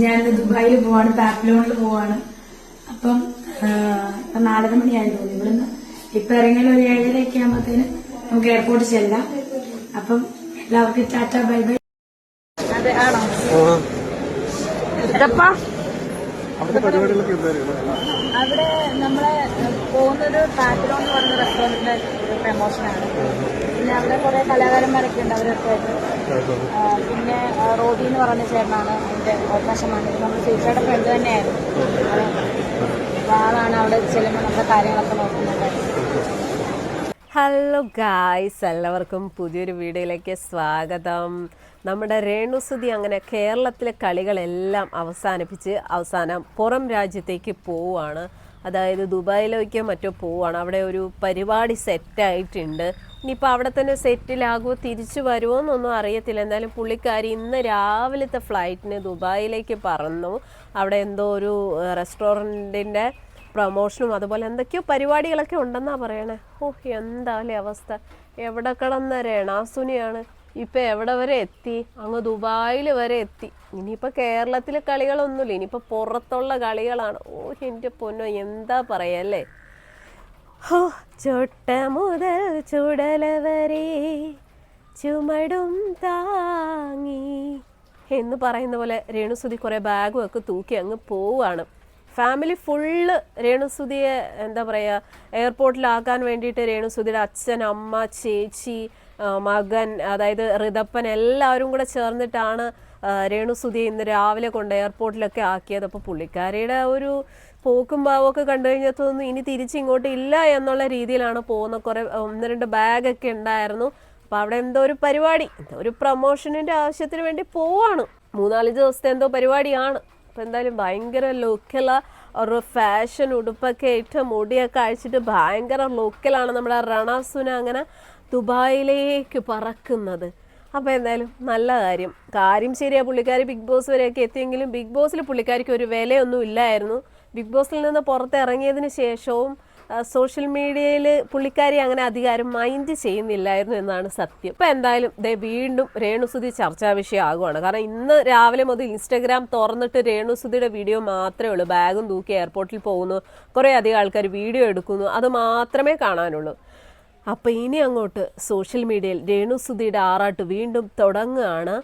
ഞാൻ ദുബായിൽ പോവാണ് പാപ്ലോണിൽ പോവാണ്. അപ്പം നാലര മണിയായി തോന്നി ഇവിടുന്ന് ഇപ്പൊ ഇറങ്ങിയാൽ ഒരു ഏഴരയൊക്കെ ആകുമ്പോഴത്തേന് നമുക്ക് എയർപോർട്ടിൽ ചെല്ലാം. അപ്പം എല്ലാവർക്കും ടാറ്റ ബൈ ബൈ. അതെ ആണോ ഇതപ്പാ അവിടുത്തെ പരിപാടികളൊക്കെ എന്തായിരുന്നു അവിടെ നമ്മളെ പോകുന്നൊരു പാറ്റലോ എന്ന് പറയുന്ന റെസ്റ്റോറന്റിന്റെ ഒരു പ്രമോഷനാണ് പിന്നെ അവിടെ കുറെ കലാകാരന്മാരൊക്കെ ഉണ്ട് അവരൊക്കെ ആയിട്ട്. പിന്നെ റോബി എന്ന് പറഞ്ഞ ചേട്ടനാണ് അതിന്റെ അവകാശമാണ് നമ്മൾ ചേച്ചിയുടെ ഫ്രണ്ട് തന്നെയായിരുന്നു. അപ്പൊ ആളാണ് അവിടെ ചെല്ലുമ്പോൾ നമ്മുടെ കാര്യങ്ങളൊക്കെ നോക്കുന്നത്. ഹലോ ഗായ്സ് എല്ലാവർക്കും പുതിയൊരു വീഡിയോയിലേക്ക് സ്വാഗതം. നമ്മുടെ രേണുസുതി അങ്ങനെ കേരളത്തിലെ കളികളെല്ലാം അവസാനിപ്പിച്ച് അവസാനം പുറം രാജ്യത്തേക്ക് പോവുകയാണ്. അതായത് ദുബായിലേക്കോ മറ്റോ പോവുകയാണ്. അവിടെ ഒരു പരിപാടി സെറ്റായിട്ടുണ്ട്. ഇനിയിപ്പോൾ അവിടെ തന്നെ സെറ്റിലാകുമോ തിരിച്ചു വരുമോ എന്നൊന്നും അറിയത്തില്ല. എന്തായാലും പുള്ളിക്കാരി ഇന്ന് രാവിലത്തെ ഫ്ലൈറ്റിന് ദുബായിലേക്ക് പറന്നു. അവിടെ എന്തോ ഒരു റെസ്റ്റോറന്റിന്റെ പ്രൊമോഷനും അതുപോലെ എന്തൊക്കെയോ പരിപാടികളൊക്കെ ഉണ്ടെന്നാണ് പറയണേ. ഓ എന്താല്ലേ അവസ്ഥ? എവിടെ കിടന്ന രേണാസുനിയാണ്? ഇപ്പൊ എവിടെ വരെ എത്തി? അങ്ങ് ദുബായിൽ വരെ എത്തി. ഇനിയിപ്പോൾ കേരളത്തിലെ കളികളൊന്നുമില്ല. ഇനിയിപ്പോൾ പുറത്തുള്ള കളികളാണ്. ഓ എന്റെ പൊന്നോ എന്താ പറയല്ലേ ഹോ ചൊട്ട മുതൽ ചുടല വരെ ചുമടും താങ്ങി. എന്ന് പറയുന്ന പോലെ രേണുസുതി കുറേ ബാഗും ഒക്കെ തൂക്കി അങ്ങ് പോവുകയാണ്. ഫാമിലി ഫുള്ള് രേണുസുതിയെ എന്താ പറയുക എയർപോർട്ടിലാക്കാൻ വേണ്ടിയിട്ട് രേണുസുതിയുടെ അച്ഛൻ അമ്മ ചേച്ചി മകൻ അതായത് ഋതപ്പൻ എല്ലാവരും കൂടെ ചേർന്നിട്ടാണ് രേണു രേണുസുതിയെ ഇന്ന് രാവിലെ കൊണ്ട് എയർപോർട്ടിലൊക്കെ ആക്കിയത്. അപ്പോൾ പുള്ളിക്കാരിയുടെ ഒരു പോക്കും ഭാവമൊക്കെ കണ്ടു കഴിഞ്ഞാൽ തോന്നുന്നു ഇനി തിരിച്ച് ഇങ്ങോട്ട് ഇല്ല എന്നുള്ള രീതിയിലാണ് പോകുന്ന കുറേ ഒന്ന് രണ്ട് ബാഗൊക്കെ ഉണ്ടായിരുന്നു. അപ്പോൾ അവിടെ എന്തോ ഒരു പരിപാടി എന്തോ ഒരു പ്രൊമോഷനിന്റെ ആവശ്യത്തിന് വേണ്ടി പോവാണ്. മൂന്നാൽ ദിവസത്തെ എന്തോ പരിപാടിയാണ്. അപ്പോൾ എന്തായാലും ഭയങ്കര ലുക്കുള്ള ഒരു ഫാഷൻ ഉടുപ്പൊക്കെ ഇട്ട് മുടിയൊക്കെ അഴിച്ചിട്ട് ഭയങ്കര ലുക്കിലാണ് നമ്മുടെ റണാസുന അങ്ങനെ ദുബായിലേക്ക് പറക്കുന്നത്. അപ്പോൾ എന്തായാലും നല്ല കാര്യം. കാര്യം ശരിയാണ് പുള്ളിക്കാരി ബിഗ് ബോസ് വരെയൊക്കെ എത്തിയെങ്കിലും ബിഗ് ബോസിൽ പുള്ളിക്കാരിക്ക് ഒരു വിലയൊന്നും ഇല്ലായിരുന്നു. ബിഗ് ബോസിൽ നിന്ന് പുറത്തിറങ്ങിയതിന് ശേഷവും സോഷ്യൽ മീഡിയയിൽ പുള്ളിക്കാരി അങ്ങനെ അധികാരം മൈൻഡ് ചെയ്യുന്നില്ലായിരുന്നു എന്നാണ് സത്യം. ഇപ്പം എന്തായാലും ദേ വീണ്ടും രേണുസുതി ചർച്ചാ വിഷയമാകുവാണ് കാരണം ഇന്ന് രാവിലെ മുതൽ ഇൻസ്റ്റഗ്രാം തുറന്നിട്ട് രേണുസുതിയുടെ വീഡിയോ മാത്രമേ ഉള്ളൂ. ബാഗും തൂക്കി എയർപോർട്ടിൽ പോകുന്നു. കുറേ അധികം ആൾക്കാർ വീഡിയോ എടുക്കുന്നു. അത് മാത്രമേ കാണാനുള്ളൂ. അപ്പോൾ ഇനി അങ്ങോട്ട് സോഷ്യൽ മീഡിയയിൽ രേണുസുതിയുടെ ആറാട്ട് വീണ്ടും തുടങ്ങുകയാണ്.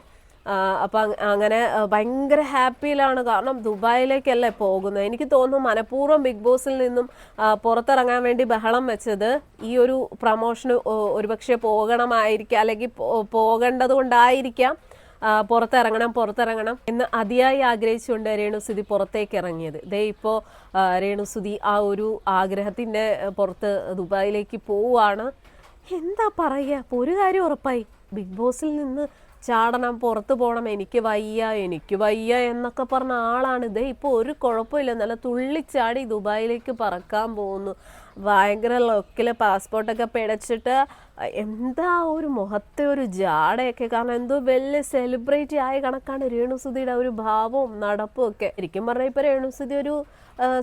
അപ്പം അങ്ങനെ ഭയങ്കര ഹാപ്പിയിലാണ്. കാരണം ദുബായിലേക്കല്ലേ പോകുന്നത്. എനിക്ക് തോന്നുന്നു മനഃപൂർവം ബിഗ് ബോസിൽ നിന്നും പുറത്തിറങ്ങാൻ വേണ്ടി ബഹളം വെച്ചത് ഈ ഒരു പ്രമോഷന് ഒരുപക്ഷെ പോകണമായിരിക്കാം അല്ലെങ്കിൽ പോകേണ്ടത് കൊണ്ടായിരിക്കാം പുറത്തിറങ്ങണം പുറത്തിറങ്ങണം എന്ന് അതിയായി ആഗ്രഹിച്ചുകൊണ്ട് രേണുസുതി പുറത്തേക്ക് ഇറങ്ങിയത്. ദേ ഇപ്പോൾ രേണുസുതി ആ ഒരു ആഗ്രഹത്തിന്റെ പുറത്ത് ദുബായിലേക്ക് പോവുകയാണ്. എന്താ പറയുക? ഒരു കാര്യം ഉറപ്പായി. ബിഗ് ബോസിൽ നിന്ന് ചാടണം പുറത്ത് പോകണം എനിക്ക് വയ്യ എനിക്ക് വയ്യ എന്നൊക്കെ പറഞ്ഞ ആളാണ്. ഇതേ ഇപ്പോൾ ഒരു കുഴപ്പമില്ല. നല്ല തുള്ളിച്ചാടി ദുബായിലേക്ക് പറക്കാൻ പോകുന്നു. ഭയങ്കര ലൊക്കിൽ പാസ്പോർട്ടൊക്കെ പിടച്ചിട്ട് എന്താ ഒരു മുഖത്തെ ഒരു ജാടയൊക്കെ കാരണം എന്തോ വലിയ സെലിബ്രിറ്റി ആയ കണക്കാണ് രേണുസുതിയുടെ ഒരു ഭാവവും നടപ്പും ഒക്കെ. ശരിക്കും പറഞ്ഞാൽ ഇപ്പോൾ രേണുസുതി ഒരു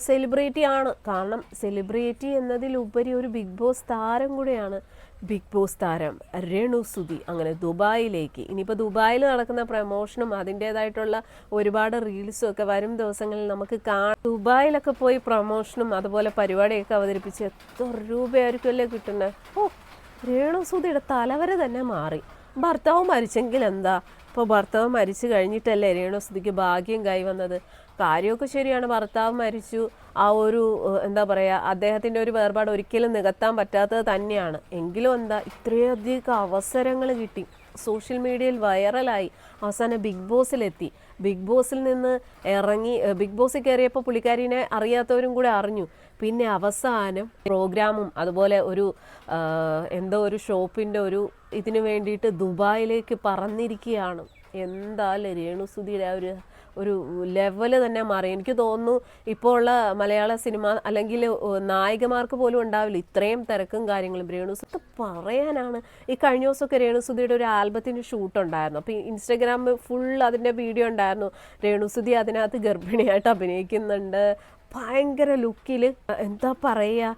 സെലിബ്രിറ്റി ആണ്. കാരണം സെലിബ്രിറ്റി എന്നതിലുപരി ഒരു ബിഗ് ബോസ് താരം കൂടെയാണ്. ബിഗ് ബോസ് താരം രേണു സുതി അങ്ങനെ ദുബായിലേക്ക്. ഇനിയിപ്പോൾ ദുബായിൽ നടക്കുന്ന പ്രമോഷനും അതിന്റേതായിട്ടുള്ള ഒരുപാട് റീൽസും ഒക്കെ വരും ദിവസങ്ങളിൽ നമുക്ക് കാണാം. ദുബായിലൊക്കെ പോയി പ്രമോഷനും അതുപോലെ പരിപാടിയൊക്കെ അവതരിപ്പിച്ച് എത്ര രൂപയായിരിക്കുമല്ലേ കിട്ടുന്നത് ഓ രേണു സുതിയുടെ തലവരെ തന്നെ മാറി. ഭർത്താവ് മരിച്ചെങ്കിൽ എന്താ? ഇപ്പോൾ ഭർത്താവ് മരിച്ചു കഴിഞ്ഞിട്ടല്ലേ രേണുസുതിക്ക് ഭാഗ്യം കൈവന്നത് കാര്യമൊക്കെ ശരിയാണ്. ഭർത്താവ് മരിച്ചു. ആ ഒരു എന്താ പറയുക അദ്ദേഹത്തിന്റെ ഒരു വേർപാട് ഒരിക്കലും നികത്താൻ പറ്റാത്തത് തന്നെയാണ്. എങ്കിലും എന്താ ഇത്രയധികം അവസരങ്ങൾ കിട്ടി. സോഷ്യൽ മീഡിയയിൽ വൈറലായി. അവസാനം ബിഗ് ബോസിലെത്തി. ബിഗ് ബോസിൽ നിന്ന് ഇറങ്ങി ബിഗ് ബോസിൽ കയറിയപ്പോൾ പുള്ളിക്കാരിനെ അറിയാത്തവരും കൂടെ അറിഞ്ഞു. പിന്നെ അവസാനം പ്രോഗ്രാമും അതുപോലെ ഒരു എന്തോ ഒരു ഷോപ്പിന്റെ ഒരു ഇതിനു വേണ്ടിയിട്ട് ദുബായിലേക്ക് പറന്നിരിക്കുകയാണ്. എന്താ രേണുസുതിയുടെ ആ ഒരു ഒരു ലെവൽ തന്നെ മാറി. എനിക്ക് തോന്നുന്നു ഇപ്പോൾ ഉള്ള മലയാള സിനിമ അല്ലെങ്കിൽ നായികമാർക്ക് പോലും ഉണ്ടാവില്ല. ഇത്രയും തിരക്കും കാര്യങ്ങളും. രേണു രേണുസുത്ത് പറയാനാണ്. ഈ കഴിഞ്ഞ ദിവസമൊക്കെ രേണുസുതിയുടെ ഒരു ആൽബത്തിന്റെ ഷൂട്ട് ഉണ്ടായിരുന്നു. അപ്പോൾ ഇൻസ്റ്റഗ്രാമിൽ ഫുൾ അതിന്റെ വീഡിയോ ഉണ്ടായിരുന്നു. രേണുസുതി അതിനകത്ത് ഗർഭിണിയായിട്ട് അഭിനയിക്കുന്നുണ്ട്. ഭയങ്കര ലുക്കിൽ എന്താ പറയുക?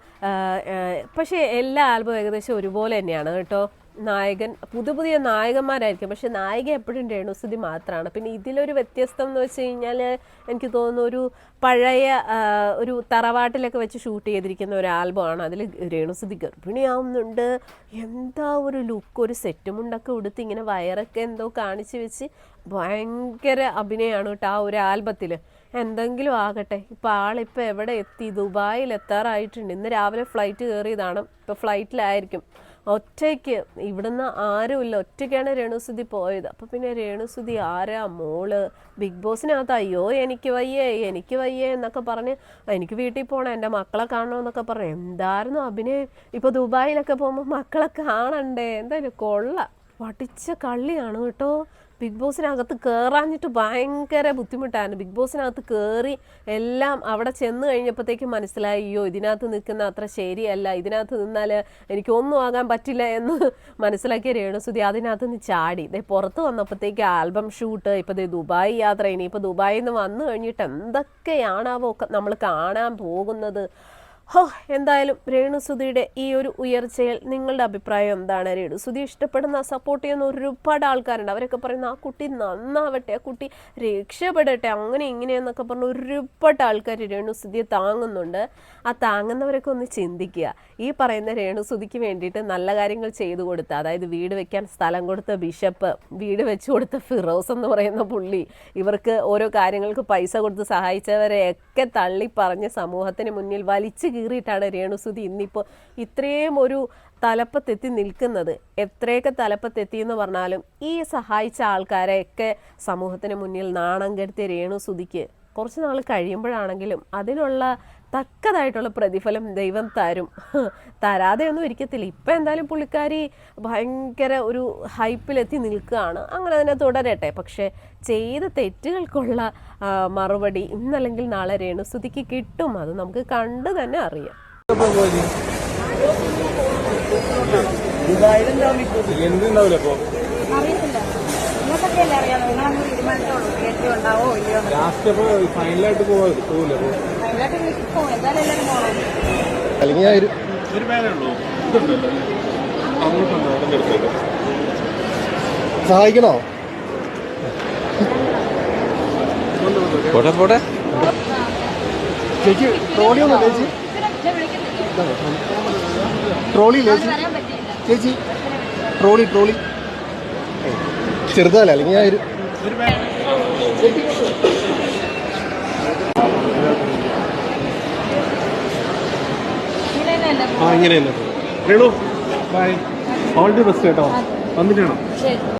പക്ഷേ എല്ലാ ആൽബവും ഏകദേശം ഒരുപോലെ തന്നെയാണ് കേട്ടോ. നായകൻ പുതിയ പുതിയ നായകന്മാരായിരിക്കും. പക്ഷെ നായിക എപ്പോഴും രേണുസുതി മാത്രമാണ് പിന്നെ ഇതിലൊരു വ്യത്യസ്തം എന്ന് വെച്ച് കഴിഞ്ഞാൽ എനിക്ക് തോന്നുന്നു ഒരു പഴയ ഒരു തറവാട്ടിലൊക്കെ വെച്ച് ഷൂട്ട് ചെയ്തിരിക്കുന്ന ഒരു ആൽബമാണ് അതിൽ രേണുസുതി ഗർഭിണിയാവുന്നുണ്ട്. എന്താ ഒരു ലുക്ക് ഒരു സെറ്റുമുണ്ടൊക്കെ ഉടുത്ത് ഇങ്ങനെ വയറൊക്കെ എന്തോ കാണിച്ച് വെച്ച് ഭയങ്കര അഭിനയമാണ് കേട്ടോ ആ ഒരു ആൽബത്തിൽ എന്തെങ്കിലും ആകട്ടെ ഇപ്പം ആളിപ്പോൾ എവിടെ എത്തി? ദുബായിൽ എത്താറായിട്ടുണ്ട് ഇന്ന് രാവിലെ ഫ്ലൈറ്റ് കയറിയതാണ്. ഇപ്പോൾ ഫ്ലൈറ്റിലായിരിക്കും. ഒറ്റയ്ക്ക് ഇവിടുന്ന് ആരുമില്ല. ഒറ്റയ്ക്കാണ് രേണുസുതി പോയത്. അപ്പം പിന്നെ രേണുസുതി ആരാ? മോൾ. ബിഗ് ബോസിനകത്ത് അയ്യോ എനിക്ക് വയ്യേ എനിക്ക് വയ്യേ എന്നൊക്കെ പറഞ്ഞ് എനിക്ക് വീട്ടിൽ പോകണം എന്റെ മക്കളെ കാണണമെന്നൊക്കെ പറഞ്ഞു. എന്തായിരുന്നു അഭിനയം? ഇപ്പോൾ ദുബായിലൊക്കെ പോകുമ്പോൾ മക്കളെ കാണണ്ടേ? എന്തായാലും കൊള്ള. വടിച്ച കള്ളിയാണ് കേട്ടോ. ബിഗ് ബോസിനകത്ത് കയറാഞ്ഞിട്ട് ഭയങ്കര ബുദ്ധിമുട്ടായിരുന്നു ബിഗ് ബോസിനകത്ത് കയറി എല്ലാം അവിടെ ചെന്ന് കഴിഞ്ഞപ്പോഴത്തേക്കും മനസ്സിലായി അയ്യോ ഇതിനകത്ത് നിൽക്കുന്ന അത്ര ശരിയല്ല. ഇതിനകത്ത് നിന്നാൽ എനിക്കൊന്നും ആകാൻ പറ്റില്ല എന്ന് മനസ്സിലാക്കിയ രേണുസുതി അതിനകത്ത് നിന്ന് ചാടി. ഇതേ പുറത്ത് വന്നപ്പോഴത്തേക്ക് ആൽബം ഷൂട്ട് ഇപ്പോൾ ദേ ദുബായ് യാത്ര ഇനിയിപ്പോൾ ദുബായിൽ നിന്ന് വന്നു കഴിഞ്ഞിട്ട് എന്തൊക്കെയാണാവോ നമ്മൾ കാണാൻ പോകുന്നത്. ഹോ എന്തായാലും രേണു സുധിയുടെ ഈ ഒരു ഉയർച്ചയിൽ നിങ്ങളുടെ അഭിപ്രായം എന്താണ്? രേണു സുധി ഇഷ്ടപ്പെടുന്ന സപ്പോർട്ട് ചെയ്യുന്ന ഒരുപാട് ആൾക്കാരുണ്ട്. അവരൊക്കെ പറയുന്ന ആ കുട്ടി നന്നാവട്ടെ ആ കുട്ടി രക്ഷപ്പെടട്ടെ അങ്ങനെ ഇങ്ങനെയെന്നൊക്കെ പറഞ്ഞ് ഒരുപാട് ആൾക്കാർ രേണുസുതിയെ താങ്ങുന്നുണ്ട്. ആ താങ്ങുന്നവരൊക്കെ ഒന്ന് ചിന്തിക്കുക. ഈ പറയുന്ന രേണുസുതിക്ക് വേണ്ടിയിട്ട് നല്ല കാര്യങ്ങൾ ചെയ്തു കൊടുത്ത അതായത് വീട് വെക്കാൻ സ്ഥലം കൊടുത്ത ബിഷപ്പ് വീട് വെച്ചു കൊടുത്ത ഫിറോസ് എന്ന് പറയുന്ന പുള്ളി ഇവർക്ക് ഓരോ കാര്യങ്ങൾക്ക് പൈസ കൊടുത്ത് സഹായിച്ചവരെയൊക്കെ തള്ളി പറഞ്ഞ് സമൂഹത്തിന് മുന്നിൽ വലിച്ചു കീറിയിട്ടാണ് രേണുസുതി ഇന്നിപ്പോൾ ഇത്രയും ഒരു തലപ്പത്തെത്തി നിൽക്കുന്നത്. എത്രയൊക്കെ തലപ്പത്തെത്തി എന്ന് പറഞ്ഞാലും ഈ സഹായിച്ച ആൾക്കാരെയൊക്കെ സമൂഹത്തിന് മുന്നിൽ നാണം കെടുത്തിയ രേണുസുതിക്ക് കുറച്ച് നാൾ കഴിയുമ്പോഴാണെങ്കിലും അതിനുള്ള തക്കതായിട്ടുള്ള പ്രതിഫലം ദൈവം തരും. തരാതെ ഒന്നും ഇരിക്കത്തില്ല. ഇപ്പം എന്തായാലും പുള്ളിക്കാരി ഭയങ്കര ഒരു ഹൈപ്പിലെത്തി നിൽക്കുകയാണ്. അങ്ങനെ തന്നെ തുടരട്ടെ. പക്ഷേ ചെയ്ത തെറ്റുകൾക്കുള്ള മറുപടി ഇന്നല്ലെങ്കിൽ നാളെ രേണുസ്തുതിക്ക് കിട്ടും. അത് നമുക്ക് കണ്ടു തന്നെ അറിയാം. അറിയത്തില്ല. നിങ്ങൾക്കൊക്കെ അല്ലേ അറിയാം നിങ്ങളങ്ങ് തീരുമാനിച്ചോളൂ. ഉണ്ടാവോ ഇല്ലയോ ഫൈനലായിട്ട് പോവാ പോവില്ല അല്ലെങ്കിൽ ഞാൻ ഒരു ഒരു സഹായിക്കണോ? പോട്ടെ പോട്ടെ. ചേച്ചി ട്രോളി ഒന്നും ചേച്ചി? ട്രോളി ചേച്ചി? ചേച്ചി ട്രോളി ട്രോളി. ചെറുതല്ല അല്ലെങ്കിൽ ഞാൻ ഒരു ഇങ്ങനെ തന്നെയല്ലേ ആ ഇങ്ങനെ തന്നെ ബൈ ഓൾ ദി ബെസ്റ്റ് കേട്ടോ. വന്നിട്ടാണോ